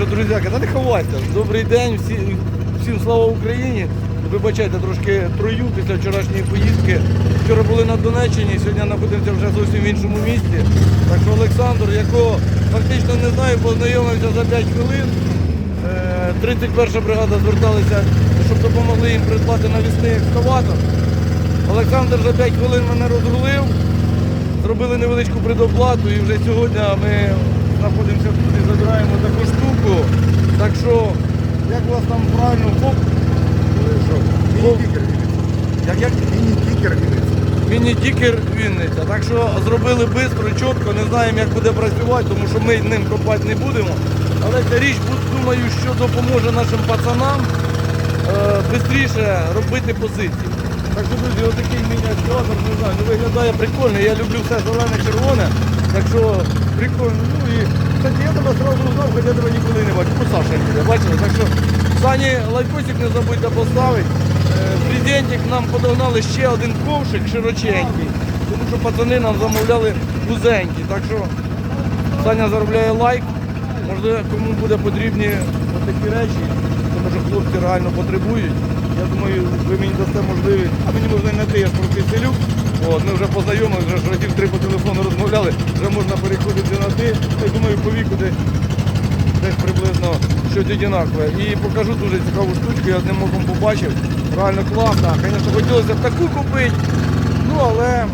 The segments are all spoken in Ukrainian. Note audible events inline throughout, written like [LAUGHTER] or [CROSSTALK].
що, друзяки, та не ховайте. Добрий день, всі, всім слава Україні. Вибачайте трошки трою після вчорашньої поїздки. Вчора були на Донеччині, сьогодні знаходимося вже зовсім в іншому місті. Так що Олександр, якого фактично не знаю, познайомився за 5 хвилин. Е, 31 бригада зверталася, щоб допомогли їм придбати навісний екскаватор. Олександр за 5 хвилин мене розрулив, зробили невеличку предоплату і вже сьогодні ми знаходимося тут і забираємо таку штуку. Так що, як у вас там правильно? Міні-тікер Вінниця. Як, як? Міні-тікер Вінниця. Міні-тікер Вінниця. Так що зробили швидко, чітко, не знаємо, як буде працювати, тому що ми ним копати не будемо. Але ця річ, думаю, що допоможе нашим пацанам швидше робити позиції. Так що, друзі, отакий міні-актуатор, не знаю, виглядає прикольно. Я люблю все зелене, червоне. Так що прикольно. Ну і кстати, я тебе одразу узнав, хоча тебе ніколи не бачу. По Саша буде, бачили? Так що Сані лайкосик не забудьте поставити. В презентик нам подогнали ще один ковшик широченький, тому що пацани нам замовляли вузенький. Так що Саня заробляє лайк. Можливо, кому буде потрібні такі речі, тому що хлопці реально потребують. Я думаю, ви мені дасте можливість, а мені можна не ти, я ж селюк. От, ми вже познайомилися, вже разів три по телефону розмовляли, вже можна переходити на ти. Я думаю, по віку десь, приблизно щось одинакове. І покажу дуже цікаву штучку, я одним оком побачив. Реально класно. Звісно, хотілося б таку купити. Ну, але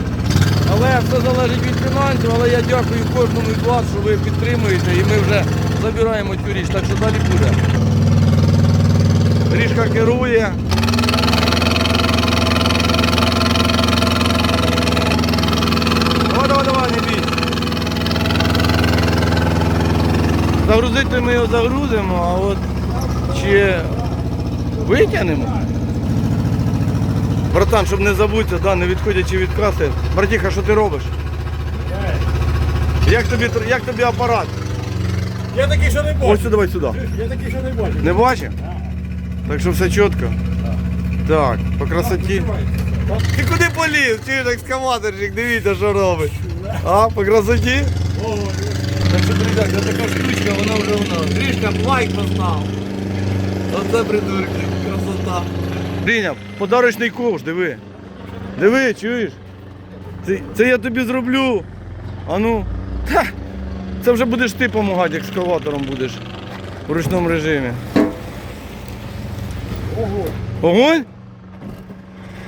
але все залежить від фінансів, але я дякую кожному із вас, що ви підтримуєте і ми вже забираємо цю річ, так що далі буде. Ріжка керує. Давай, давай, давай, не бійся. Загрузити ми його загрузимо, а от чи витягнемо? Братан, щоб не забутися, да, не відходячи від каси. Братіха, що ти робиш? Як тобі, як тобі апарат? Я такий, що не Ось бачу. сюди, давай сюди. Я такий, що не бачу. Не бачиш? Так що все чітко. Так, по красоті. Ти куди поліз? Чуєш екскаваторчик, дивіться, що робить. А, по красоті? Так що, друзі, це така штучка, вона вже у нас. Трішка лайк постав. Оце придурки, красота. Прийняв, подарочний ковш, диви. Диви, чуєш? Це, це я тобі зроблю. А ну. Ха, це вже будеш ти допомагати, екскаватором будеш. В ручному режимі. Огонь. Огонь?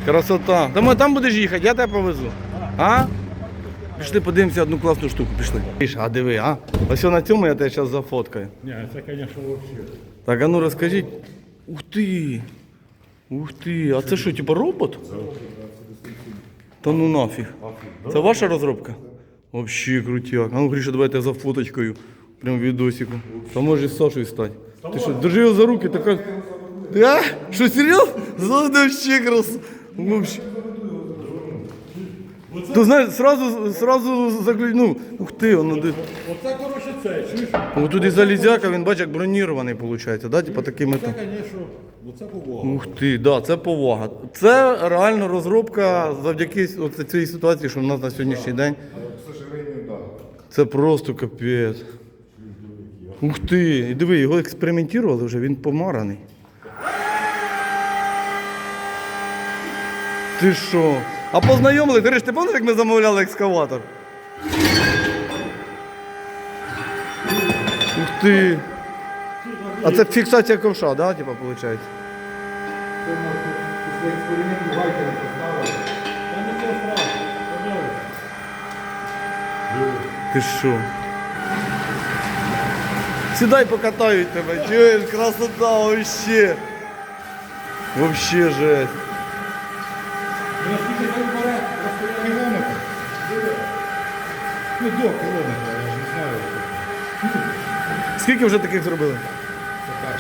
Красота. Тому там будеш їхати, я тебе повезу. А? Пішли подивимося одну класну штуку, пішли. Піш, А диви, а? Ось на цьому я тебе зараз зафоткаю. Ні, це, звісно, взагалі. Так, а ну розкажіть. Ух ти! Ух ти! А це що, типа робот? Та ну нафіг. Це ваша розробка? Вообще крутяк. А ну Гріша, давайте за фоточкою. Прям відосику. Та може з Сашою стати. Ти що, держи його за руки, така. А? Що, серйозно? Золоте ще крас. Вообще. Ти знаєш, сразу, сразу заклю... ну, ух ти, воно де. Оце, коротше, це, чуєш? О, тут і залізяка, він бачиш, як бронірований виходить, да? Типа такими там. Це, звісно, ну це повага. Ух ти, да, це повага. Це реально розробка завдяки от цій ситуації, що в нас на сьогоднішній день. К сожалению, да. Це просто капець. Ух ти, і диви, його експериментували вже, він помараний. Ти що? А познайомили, Гриш, ти пам'ятаєш, як ми замовляли екскаватор? Ух ти. А це фіксація ковша, да, типа, виходить? Після експерименту лайкери поставили. Та не це страшно. Ти що? Сідай покатають тебе, чуєш, красота вообще. Вообще жесть. Ну, до кілометра, я ж не знаю. Скільки вже таких зробили?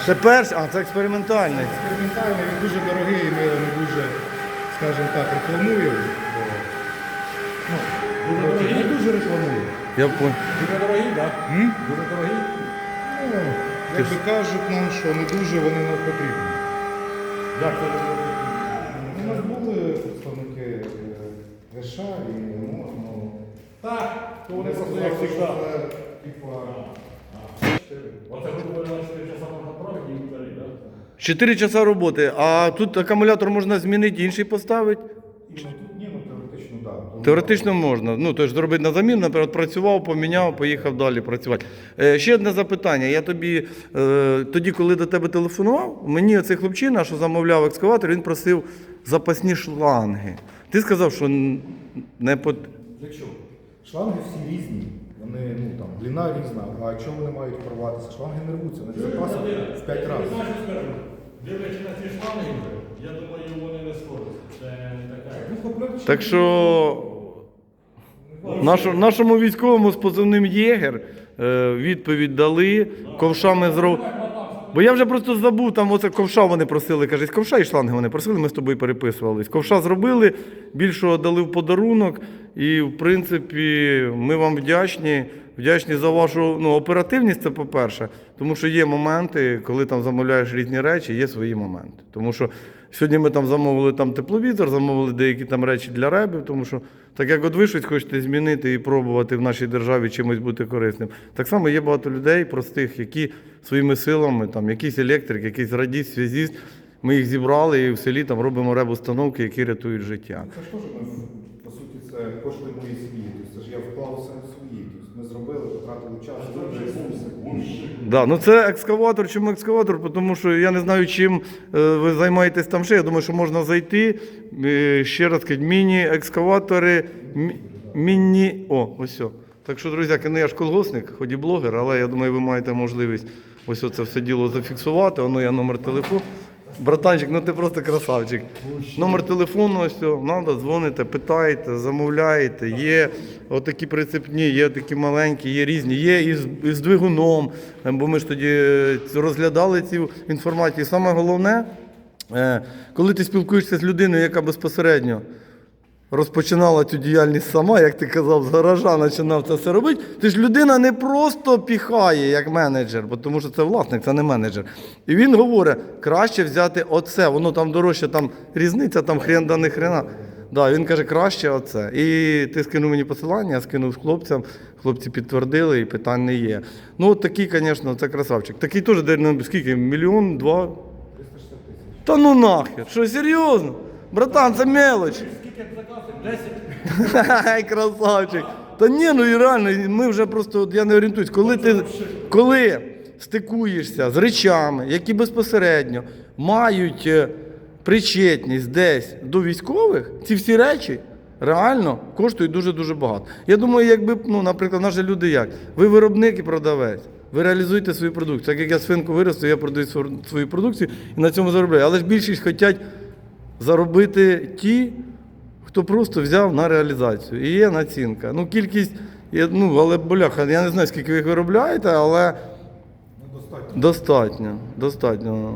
Це перший, а це експериментальний. Експериментальний, він дуже дорогий, ми його не дуже, скажімо так, рекламуємо. бо, Ну, не дуже рекламуємо. Я понял. Дуже дорогі, так? М? Дуже дорогі. Ну, якби кажуть нам, що не дуже вони нам потрібні. Як дорогі? У нас були представники е, ГШ і МО, ну, Так, то вони вони просто як завжди. Оце грубо говоря, 4 часа можна правити і вперед, так? 4 часа роботи, а тут акумулятор можна змінити, інший поставити. Ну, ні, ну теоретично, так. Теоретично можна. Ну, тобто зробити на заміну, наприклад, працював, поміняв, поїхав далі працювати. Е, ще одне запитання. Я тобі е, тоді, коли до тебе телефонував, мені оцей хлопчина, що замовляв екскаватор, він просив запасні шланги. Ти сказав, що н- не пот... Для чого? Шланги всі різні. Вони, ну там, длина різна, а чому вони мають порватися? Шланги не рвуться, вони запасом в 5 разів. Дивлячись на ці шланги, я думаю, вони не сходяться. Це не така. Ну, Так що нашу, нашому військовому з позивним Єгер е, відповідь дали, ковшами зроб... Бо я вже просто забув, там оце ковша вони просили, каже, ковша і шланги вони просили, ми з тобою переписувались. Ковша зробили, більшого дали в подарунок. І, в принципі, ми вам вдячні. Вдячні за вашу ну, оперативність, це по-перше. Тому що є моменти, коли там замовляєш різні речі, є свої моменти. Тому що сьогодні ми там замовили там тепловізор, замовили деякі там речі для ребів, тому що так як от ви щось хочете змінити і пробувати в нашій державі чимось бути корисним. Так само є багато людей простих, які своїми силами, там якийсь електрик, якийсь радіст, связіст, ми їх зібрали і в селі там робимо ребустановки, які рятують життя. Це ж теж по суті, це кошти моєї сім'ї. Тобто, це ж я вклав все свої. Тобто, ми зробили, потратили час, ресурси. Да, ну це екскаватор. Чому екскаватор? Тому що я не знаю, чим е, ви займаєтесь там ще. Я думаю, що можна зайти. е, Ще раз кажуть, міні-екскаватори, міні. О, ось. все. Так що, друзі, ну я ж колгосник, хоч і блогер, але я думаю, ви маєте можливість ось це все діло зафіксувати. Воно я номер телефону. Братанчик, ну ти просто красавчик. Номер телефону, ось, надо, дзвоните, питаєте, замовляєте. Є отакі прицепні, є такі маленькі, є різні, є із, із двигуном, е, бо ми ж тоді е, розглядали цю інформацію. Саме головне, е, коли ти спілкуєшся з людиною, яка безпосередньо розпочинала цю діяльність сама, як ти казав, з гаража починав це все робити. Ти ж людина не просто піхає як менеджер, бо тому що це власник, це не менеджер. І він говорить, краще взяти оце, воно там дорожче, там різниця, там хрен да не хрена. Да, він каже, краще оце. І ти скинув мені посилання, я скинув з хлопцям, хлопці підтвердили і питань не є. Ну, от такий, звісно, це красавчик. Такий теж, де, ну, скільки, мільйон, два? 360 тисяч. Та ну нахер, що серйозно? Братан, це мелоч. Скільки заказів? 10? Ай, красавчик. Та ні, ну і реально, ми вже просто, от я не орієнтуюсь, коли ти коли стикуєшся з речами, які безпосередньо мають е, причетність десь до військових, ці всі речі реально коштують дуже-дуже багато. Я думаю, якби, ну, наприклад, наші люди як? Ви виробник і продавець. Ви реалізуєте свою продукцію. Так як я свинку виросту, я продаю свою продукцію і на цьому заробляю. Але ж більшість хочуть заробити ті, хто просто взяв на реалізацію. І є націнка. Ну, кількість, ну, але боляха, я не знаю, скільки ви їх виробляєте, але Ну, достатньо. достатньо. Достатньо.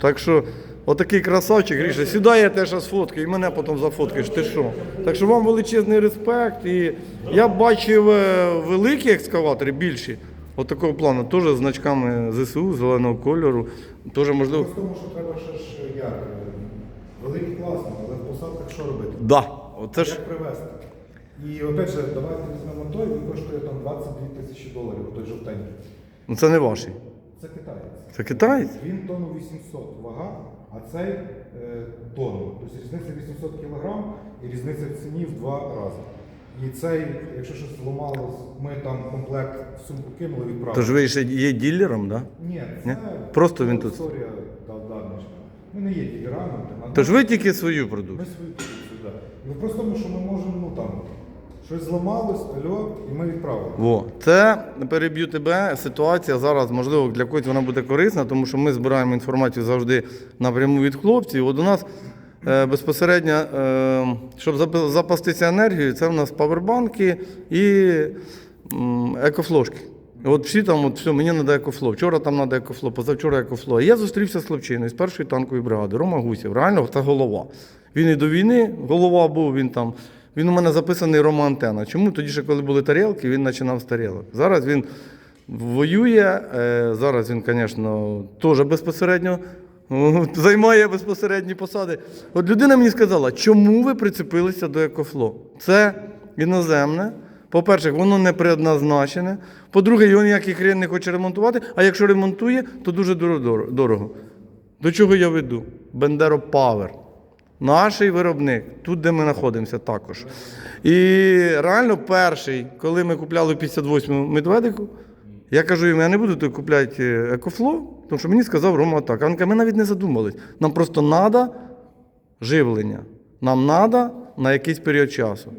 Так що, отакий красавчик, Гріша, сідай, я теж сфоткаю, і мене потім зафоткаєш. Ти що? Так що вам величезний респект. І я бачив е, великі екскаватори, більші. От такого плану, теж з значками ЗСУ, зеленого кольору. Теж можливо. Тому, що треба ще ж як. е, Великий класно, в посадках що робити? Да. Оце ж. Як привезти? І опять же, давайте візьмемо той, він коштує там 22 тисячі доларів, той жовтенький. Ну це не ваші. Це китаєць. Це китаєць? Він тонну 800 вага, а цей е, тонну. Тобто різниця 800 кг і різниця в ціні в два рази. І цей, якщо щось зламалось, ми там комплект в сумку кинули, відправили. Тож ви ще є ділером, так? Да? Ні, Ні? це Просто він тут. історія дав давнішня. Ми не є ділерами. а Тож ви тільки свою Ми продукцію. свою продукцію, так. І просто тому, що ми можемо, ну там, щось зламалось, альо, і ми відправили. Во, це переб'ю тебе. Ситуація зараз, можливо, для когось вона буде корисна, тому що ми збираємо інформацію завжди напряму від хлопців. От у нас е, безпосередньо, е, щоб запастися енергією, це в нас павербанки і м, екофлошки. От всі там, от все, мені треба екофло. Вчора там треба екофло, позавчора екофло. І я зустрівся з хлопчиною з першої танкової бригади, Рома Гусів. Реально це голова. Він і до війни голова був, він там. Він у мене записаний Рома Антена. Чому? Тоді ще коли були тарілки, він починав з тарілок. Зараз він воює, е, зараз він, звісно, теж безпосередньо [LAUGHS] займає безпосередні посади. От людина мені сказала, чому ви прицепилися до Екофло? Це іноземне, По-перше, воно не предназначене. По-друге, його ніякий хрен не хоче ремонтувати, а якщо ремонтує, то дуже дорого-. До чого я веду? Бендеро Павер. Наш виробник, тут, де ми знаходимося, також. І реально перший, коли ми купляли в 58-му медведику, я кажу йому, я не буду купляти е, екофло, тому що мені сказав Рома так. А він каже, ми навіть не задумались. Нам просто треба живлення. Нам треба на якийсь період часу.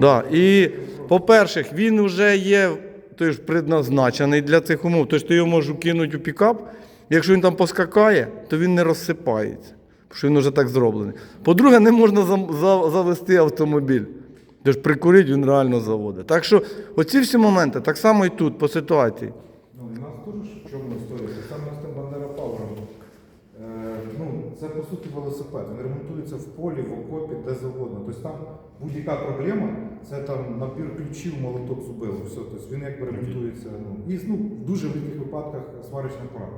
Да. І, по-перше, він вже є ти ж предназначений для цих умов. Тобто ти його можеш кинути у пікап. Якщо він там поскакає, то він не розсипається. Тому що він вже так зроблений. По-друге, не можна завести автомобіль. Тож прикурить він реально заводить. Так що оці всі моменти, так само і тут, по ситуації. Ну, у нас теж в чому історія? Так само з тим Бандера Павером. Е, ну, це по суті велосипед. Він ремонтується в полі, в окопі, де завгодно. Тобто там будь-яка проблема, це там набір ключів, молоток зубило. Все. Тобто він якби ремонтується. Ну, і ну, в дуже великих випадках сварочна пора.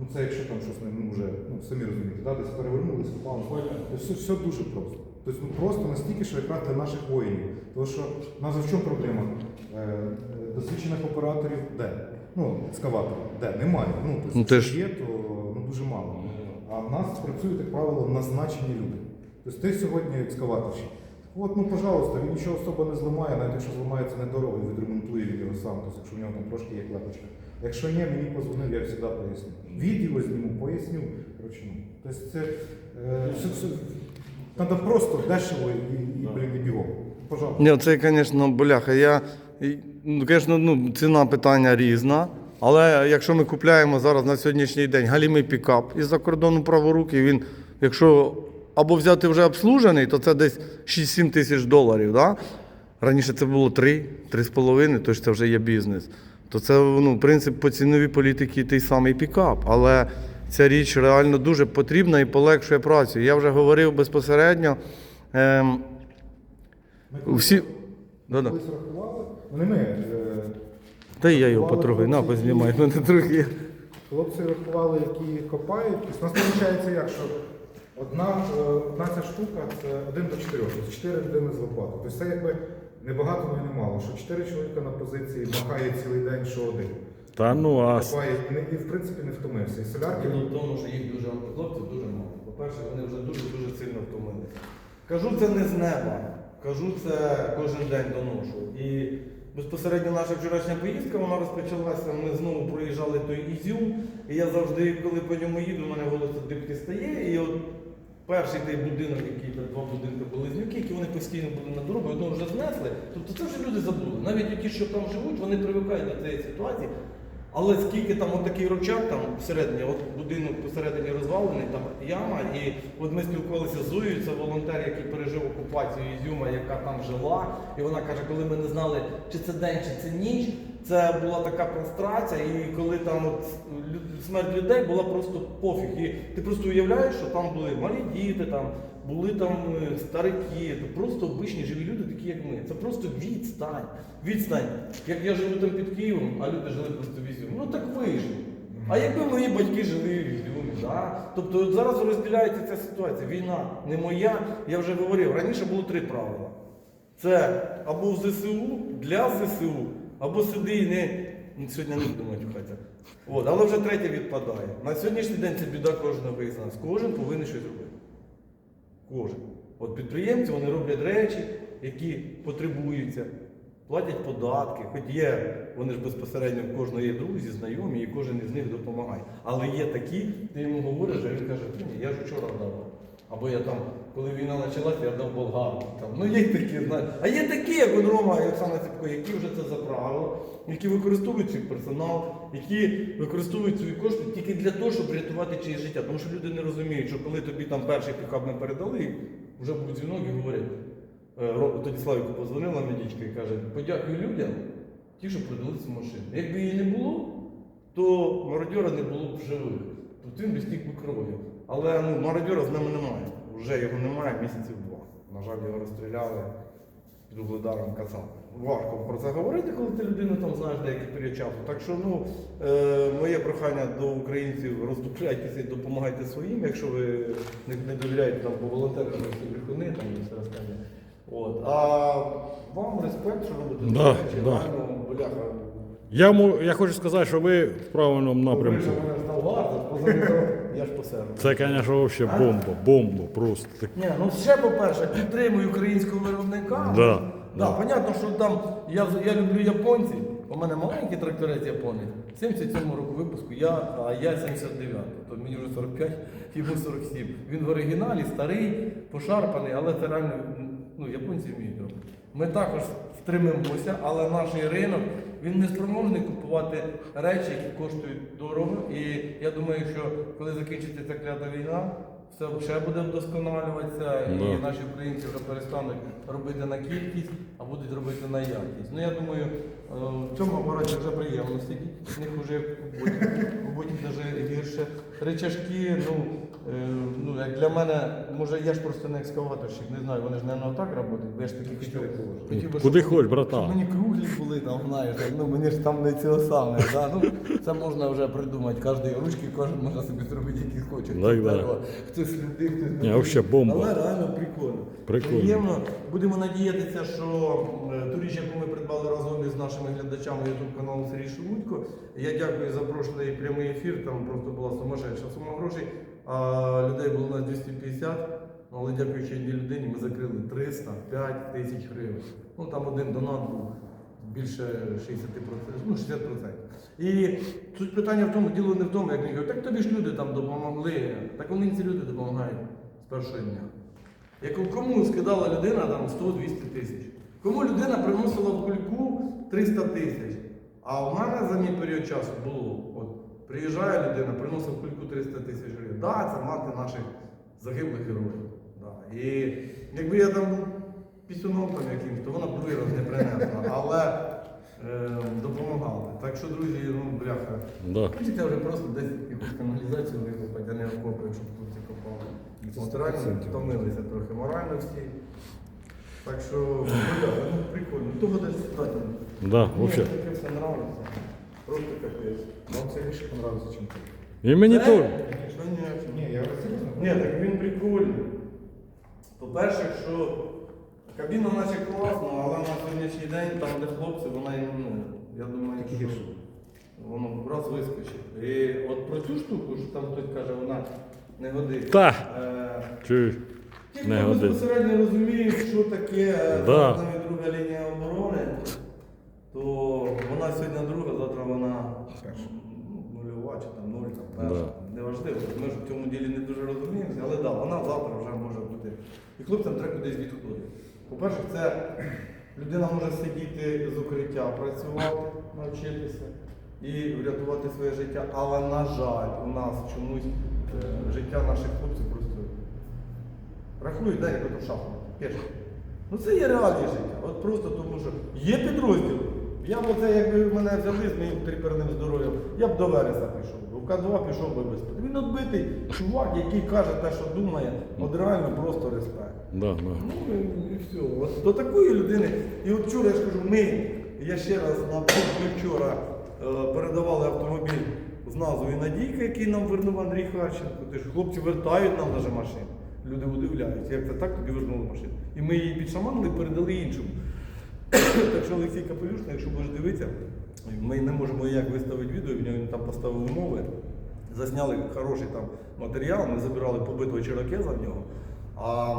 Ну це якщо там щось не ну, вже, ну самі розумієте, да, десь перевернули, скопали. Тобто все, все дуже просто. Тобто ну, просто настільки, що якраз для наших воїнів. Тому що в нас в чому проблема? Е, е, досвідчених операторів де? Ну, екскаваторів, де? Немає. Ну, тобто, Ну, є, то ну, дуже мало. А в нас працюють, як правило, назначені люди. Тобто ти сьогодні екскаваторщик. От, ну, пожалуйста, він нічого особо не зламає, навіть якщо зламається недорого, відремонтує він його сам, тобто, якщо в нього там трошки є клепочка. Якщо ні, мені позвонив, я завжди поясню. Відео зніму, поясню. Коротше, ну, тобто це, е, все, все, треба просто дешево і, і, блін, і бігом. Пожалуйста. Ні, це, звісно, боляха. Я, і, ну, звісно, ну, ціна питання різна. Але якщо ми купляємо зараз на сьогоднішній день галімий пікап із-за кордону праворуки, він, якщо або взяти вже обслужений, то це десь 6-7 тисяч доларів. Да? Раніше це було 3, 3,5, тож це вже є бізнес. То це ну, принцип по ціновій політики той самий пікап. Але ця річ реально дуже потрібна і полегшує працю. Я вже говорив безпосередньо. Ем, всі... Ми колись рахували, ну ми, е, Та й я його потрогаю, на, познімай мене трохи. Хлопці рахували, які копають. Тобто, у нас виходить як, що одна, е, одна ця штука це один до чотирьох, тобто чотири людини з лопати. Тобто це якби не багато, але не мало. Що чотири чоловіка на позиції махає цілий день, що один. Та ну а Копає і, не- і в принципі не втомився. І солярки Діло в тому, що їх дуже хлопців дуже мало. По-перше, вони вже дуже-дуже сильно втомилися. Кажу це не з неба. Кажу це кожен день доношу. І безпосередньо наша вчорашня поїздка вона розпочалася. Ми знову проїжджали той Ізюм. І я завжди, коли по ньому їду, у мене голос дибки стає. І от перший той будинок, який там два будинки близнюки, які вони постійно були на дорогу, одного вже знесли. Тобто це вже люди забули. Навіть ті, що там живуть, вони привикають до цієї ситуації. Але скільки там от такий рочак, там всередині, от будинок посередині розвалений, там яма, і от ми спілкувалися з Зоєю, це волонтер, який пережив окупацію Ізюма, яка там жила. І вона каже, коли ми не знали, чи це день, чи це ніч, це була така прострація, і коли там от смерть людей була просто пофіг. І ти просто уявляєш, що там були малі діти, там були там е, старики, то просто обичні живі люди, такі як ми. Це просто відстань. Відстань. Як я живу там під Києвом, а люди жили просто в Ізюмі. Ну так вийшло. А якби мої батьки жили в Ізюмі, да? тобто от зараз розділяється ця ситуація. Війна не моя. Я вже говорив, раніше було три правила. Це або в ЗСУ, для ЗСУ, або сюди і не. Сьогодні не буду матюхатися. От, але вже третє відпадає. На сьогоднішній день це біда кожного із нас. Кожен повинен щось робити. Кожен. От підприємці вони роблять речі, які потребуються, платять податки, хоч є, вони ж безпосередньо в кожного є друзі, знайомі, і кожен із них допомагає. Але є такі, ти йому говориш, а він каже, «Та ні, я ж вчора дав. Або я там, коли війна почалася, я дав болгару. Там, ну є такі, знаєш. А є такі, як от Рома і Оксана Ціпко, які вже це за правило, які використовують свій персонал, які використовують свої кошти тільки для того, щоб рятувати чиєсь життя. Тому що люди не розуміють, що коли тобі там перший пікап не передали, вже був дзвінок і говорять. е, Тоді Славіку позвонила медичка і каже, подякую людям, ті, що продали цю машину. Якби її не було, то мародьора не було б живих. Тобто він би стік би кров'ю. Але ну, мародьора з нами немає. Вже його немає місяців два. На жаль, його розстріляли під угледаром казав. Важко про це говорити, коли ти людину там знаєш деякий період часу. Так що ну, е, моє прохання до українців роздупляйтеся і допомагайте своїм, якщо ви не, не довіряєте там по волонтерам, брехуни там і все остальне. От. А вам респект, що робите Да, речі, да. реально, бляха. Я, му- я хочу сказати, що ви в правильному Ви напрямку. ж мене знав гарно, я ж по себе. Це, звісно, взагалі бомба, бомба просто. Так- Ні, ну ще по-перше, підтримую українського виробника. Да, Да, да. понятно, що там я, я люблю японців. У мене маленький тракторець японець, 77 року випуску, я, а я 79, то мені вже 45, йому 47. Він в оригіналі старий, пошарпаний, але це реально ну, японці вміють робити. Ми також втримаємося, але наш ринок він не спроможний купувати речі, які коштують дорого. І я думаю, що коли закінчиться ця клята війна, все ще буде вдосконалюватися, і наші українці вже перестануть робити на кількість, а будуть робити на якість. Ну я думаю, е, в цьому апараті вже приємно сидіти. В них вже будуть навіть гірше. Речашки, ну, ну як для мене, може я ж просто не екскаваторщик, не знаю, вони ж не отак працюють, бо я ж таки хотів. хотів би, Куди щоб- хоч, братан? щоб Мені круглі були там, знаєш, ну мені ж там не цього саме. Да? Ну, це можна вже придумати, кожної ручки, кожен може собі зробити, які хоче. Так, да. Хто Хтось людей, хтось Ні, вообще бомба. Але реально прикольно. Прикольно. Приємно. Будемо надіятися, що е, ту річ, яку ми придбали разом із нашими глядачами YouTube каналу Сергій Шелудько. Я дякую за прошлий прямий ефір. Там просто була сумасшедша сума грошей. А людей було на 250. Але дякуючи одній людині, ми закрили 305 тисяч гривень. Ну там один донат був більше 60%, ну 60%. І суть питання в тому, діло не в тому, як вони кажуть, так тобі ж люди там допомогли. Так вони ці люди допомагають з першого дня. Як кому скидала людина там 100-200 тисяч? Кому людина приносила в кульку 300 тисяч? А в мене за мій період часу було. От приїжджає людина, приносить в кульку 300 тисяч гривень. Да, це мати наших загиблих героїв. Да. І якби я там був пісюном там якимсь, то вона б другий раз не принесла. Але е, допомагали. Так що, друзі, ну бляха. Да. Хочете вже просто десь якусь каналізацію викопати, а не окопи, щоб тут ці копали. От реально втомилися трохи морально всі. Так що, бля, ну прикольно. Того десь стати. Да, Мені вообще. таке все нравиться. Просто капець. Вам це більше подобається, ніж ти. І мені теж. Конечно. Ні, я серйозно. Ні, так він прикольний. По-перше, що кабіна наче класна, але на сьогоднішній день, там, де хлопці, вона ну, я думаю, Такі що гірші. воно раз вискочить. І от про цю штуку, що там хтось каже, вона не годиться. Та. Е, Чуєш? Ті, Не хто годиться. безпосередньо розуміє, що таке е, Да. і друга лінія оборони, то вона сьогодні друга, завтра вона Перша. ну, нульова чи там нуль, там перша. Да. Неважливо. Ми ж в цьому ділі не дуже розуміємося, але да, вона завтра вже може бути. І хлопцям треба кудись відходити. По-перше, це людина може сидіти з укриття, працювати, навчитися і врятувати своє життя. Але, на жаль, у нас чомусь е, життя наших хлопців просто Рахують, да, як ото шахмат. Ну це є реалії життя. От просто тому, що є підрозділ. Я б оце, якби мене взяли з моїм триперним здоров'ям, я б до Вереса пішов. би. В К2 пішов би без. Він отбитий чувак, який каже те, що думає, от реально просто респект. Да, да. Ну і, і все. От до такої людини. І от вчора я ж кажу, ми, я ще раз на ми вчора е, передавали автомобіль з назвою Надійка, який нам вернув Андрій Харченко. Ти ж хлопці вертають нам навіть машину. Люди удивляються, як це так тобі вернули машину. І ми її підшаманили, передали іншому. Так що Олексій Капелюшний, якщо будеш дивитися, ми не можемо ніяк виставити відео, в нього він там поставив умови. Засняли хороший там матеріал, ми забирали побитого чирокеза в нього. А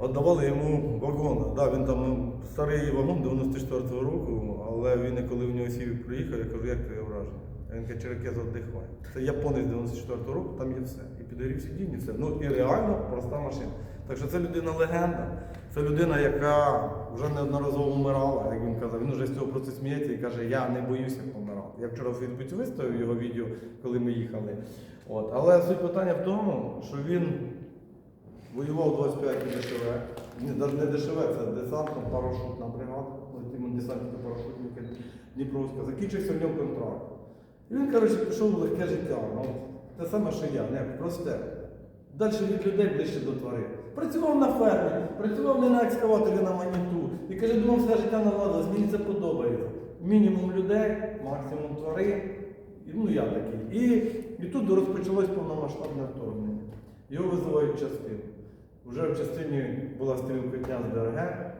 Отдавали йому вагон. Да, він там старий вагон 94-го року, але він коли в нього сів приїхав, я кажу, як твоє враження? Він каже, черекез віддихає. Це японець 94-го року, там є все. І підгорів сидіння, все. Ну і реально проста машина. Так що це людина легенда, це людина, яка вже неодноразово вмирала, як він казав. Він вже з цього просто сміється і каже, я не боюся помирати. Я вчора в Фейсбуці виставив його відео, коли ми їхали. От. Але суть питання в тому, що він Воював 25 ДШВ. Не ДШВ, це десантно парашутна бригада. От іменно десантника Дніпровська. Закінчився в нього контракт. І він, коротше, пішов в легке життя. Ну, те саме, що я, не просте. Далі від людей ближче до тварин. Працював на фермі, працював не на екскаваторі, на маніту. І каже, думав, все життя наладилось, мені це подобається. Мінімум людей, максимум тварин. Ну я такий. І, і тут розпочалось повномасштабне вторгнення. Його визивають частину. Вже в частині була стрілкотня з ДРГ.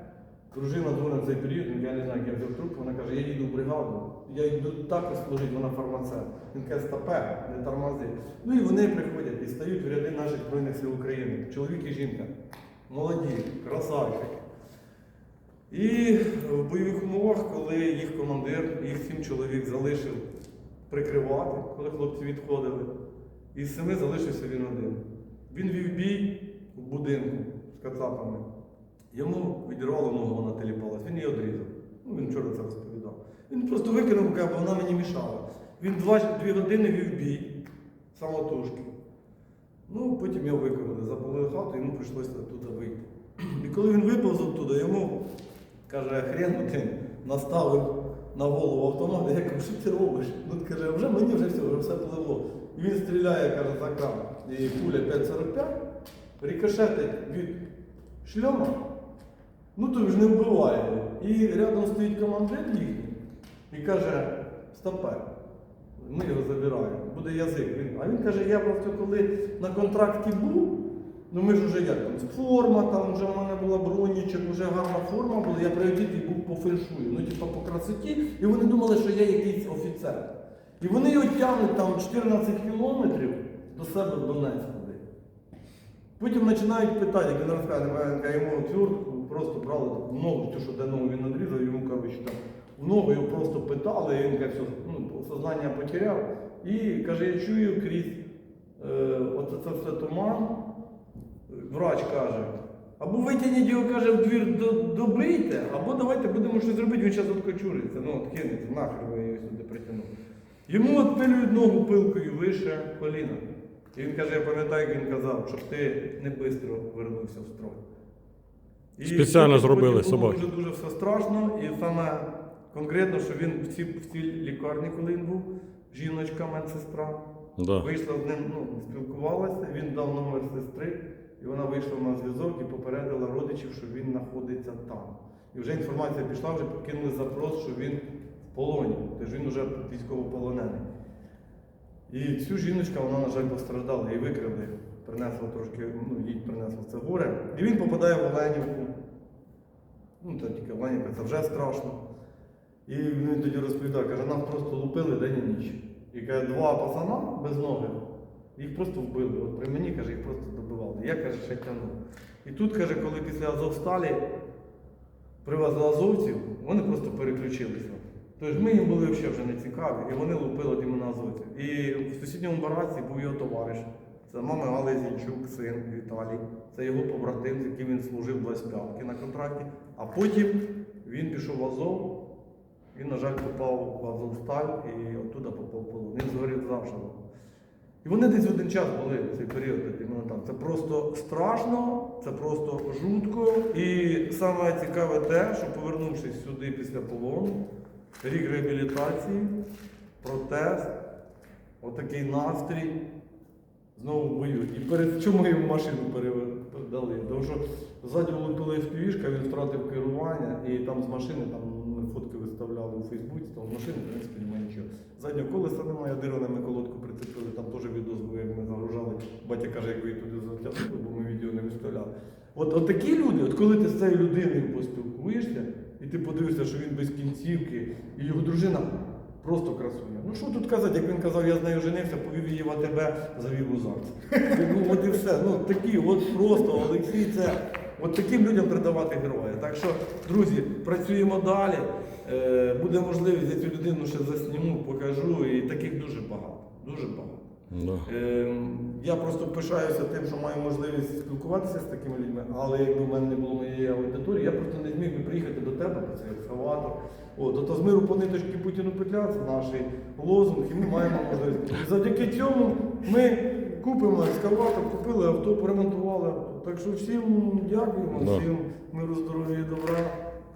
Дружина дзвонить в цей період, ну, я не знаю, як я взяв трубку, вона каже, я їду в бригаду, я йду також служити, вона фармацевт. Він каже, стопе, не тормози. Ну і вони приходять і стають в ряди наших Збройних сил України. Чоловік і жінка. Молоді, красавчики. І в бойових умовах, коли їх командир, їх сім чоловік залишив прикривати, коли хлопці відходили, із семи залишився він один. Він вів бій в будинку з кацапами. Йому відірвало ногу, вона теліпалась, він її одрізав. Ну, він вчора це розповідав. Він просто викинув, каже, вона мені мішала. Він два, дві години вів бій самотужки. Ну, потім його викинули, запалили хату, йому прийшлося туди вийти. І коли він виповз оттуда, йому каже, хрен один наставив на голову автомат, я кажу, що ти робиш? Ну, каже, вже мені вже все, вже все пливло. І він стріляє, каже, за кран. І пуля 5,45, рикошетить від шльома, ну то ж не вбиває. І рядом стоїть командир їхній і каже, стопе. Ми його забираємо, буде язик. А він каже, я просто коли на контракті був, ну ми ж вже як там, форма, там вже в мене була бронічок, вже гарна форма була, я приодітий був по феншую, ну типа по красоті, і вони думали, що я якийсь офіцер. І вони його тягнуть там 14 кілометрів до себе в Донецьк. туди. Потім починають питати, як він йому твердку просто брали в ногу, що де ногу він надрізав, йому коротше там в ногу його просто питали, і він каже, все, ну, сознання потеряв. І каже, я чую крізь е, оце це все туман. Врач каже, або витягніть його, каже, в двір до- добийте, або давайте будемо щось робити, він зараз откочуриться, ну от кинеться, нахер ви його сюди притягнули. Йому отпилюють ногу пилкою вище коліна. І він каже, я пам'ятаю, як він казав, щоб ти не швидко вернувся в строй. І Спеціально зробили собаки. Дуже дуже все страшно. І саме конкретно, що він в цій, в цій лікарні, коли він був, жіночка, медсестра, Да. вийшла з ним, ну, спілкувалася, він дав номер сестри, і вона вийшла на зв'язок і попередила родичів, що він знаходиться там. І вже інформація пішла, вже покинули запрос, що він в полоні, тож він вже військовополонений. І цю жіночка, вона, на жаль, постраждала, її викрили, принесла трошки, ну, їй принесло це горе. І він попадає в Оленівку. Ну, то тільки Оленівка, це вже страшно. І він тоді розповідає, каже, нас просто лупили день і ніч. І каже, два пацана без ноги, їх просто вбили. От при мені, каже, їх просто добивали. Я каже, ще тягнув. І тут, каже, коли після Азовсталі привезли азовців, вони просто переключилися. Тож ми їм були взагалі вже не цікаві, і вони лупили іменно азовців. І в сусідньому бараці був його товариш. Це мами Гали Зінчук, син Віталій. Це його побратим, з яким він служив 25-ки на контракті. А потім він пішов в Азов. Він, на жаль, попав в Азовсталь і оттуда попав в полон. Він згорів завжди. І вони десь один час були в цей період, там. Це просто страшно, це просто жутко. І саме цікаве те, що повернувшись сюди після полону, рік реабілітації, протест, отакий настрій, знову воюють. І перед чому йому машину передали? Тому що ззаді влупила співішка, він втратив керування, і там з машини там фотки виставляли у Фейсбуці, там машини, в принципі, немає нічого. Заднього колеса немає, диране колодку прицепили, там теж відео було, як ми загружали. Батя каже, як ви її туди затягнули, бо ми відео не виставляли. От, от такі люди, от коли ти з цією людиною поспілкуєшся, і ти подивишся, що він без кінцівки, і його дружина просто красуня. Ну що тут казати, як він казав, я з нею женився, повів її в АТБ, завів у ЗАГС. [LAUGHS] Ну от і все. Ну такі, от просто Олексій, це от таким людям придавати героя. Так що, друзі, працюємо далі. Е, буде можливість, я цю людину ще засніму, покажу, і таких дуже багато. Дуже багато. Да. Е, я просто пишаюся тим, що маю можливість спілкуватися з такими людьми, але якби в мене не було моєї аудиторії, я просто не зміг би приїхати до тебе, бо це екскаватор. От, ото з миру по ниточки Путіну петля, це наш лозунг, і ми маємо можливість. І завдяки цьому ми купимо екскаватор, купили авто, поремонтували авто. Так що всім дякуємо, Да. всім миру, здоров'я і добра.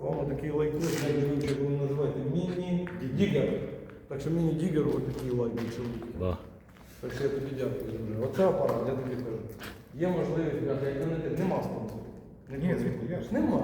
Вам такий лайкос, як ви як ви називаєте, міні-дігер. Так що міні-дігер, ось такий лайк. Да. Так що я тобі дякую дуже. Оце апарат, я тобі кажу. Є можливість, я- я не- нема спонсорів. Ні, звідки я ж. Нема.